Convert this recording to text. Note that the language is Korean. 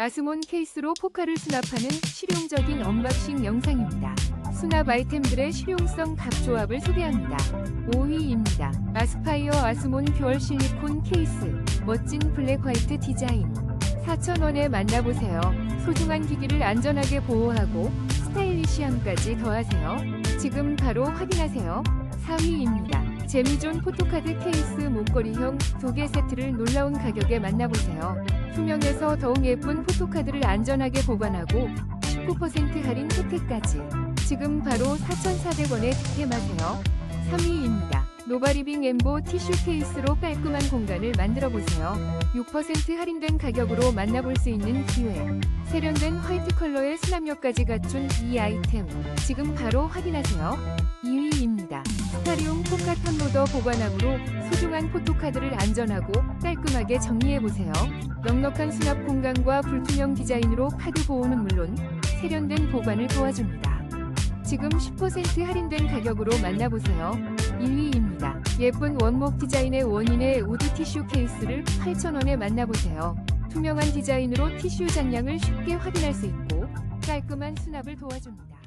아스몬 케이스로 포카를 수납하는 실용적인 언박싱 영상입니다. 수납 아이템들의 실용성 갑조합을 소개합니다. 5위입니다. 아스파이어 아스몬 듀얼 실리콘 케이스. 멋진 블랙 화이트 디자인. 4,000원에 만나보세요. 소중한 기기를 안전하게 보호하고 스타일리시함까지 더하세요. 지금 바로 확인하세요. 4위입니다. 재미존 포토카드 케이스 목걸이형 2개 세트를 놀라운 가격에 만나보세요. 투명해서 더욱 예쁜 포토카드를 안전하게 보관하고 19% 할인 혜택까지. 지금 바로 4,400원에 득템하세요. 3위입니다. 노바리빙 엠보 티슈 케이스로 깔끔한 공간을 만들어 보세요. 6% 할인된 가격으로 만나볼 수 있는 기회. 세련된 화이트 컬러의 수납력까지 갖춘 이 아이템. 지금 바로 확인하세요. 2위입니다. 탑로더 보관함으로 소중한 포토카드를 안전하고 깔끔하게 정리해보세요. 넉넉한 수납 공간과 불투명 디자인으로 카드 보호는 물론 세련된 보관을 도와줍니다. 지금 10% 할인된 가격으로 만나보세요. 1위입니다. 예쁜 원목 디자인의 원인의 우드 티슈 케이스를 8,000원에 만나보세요. 투명한 디자인으로 티슈 잔량을 쉽게 확인할 수 있고 깔끔한 수납을 도와줍니다.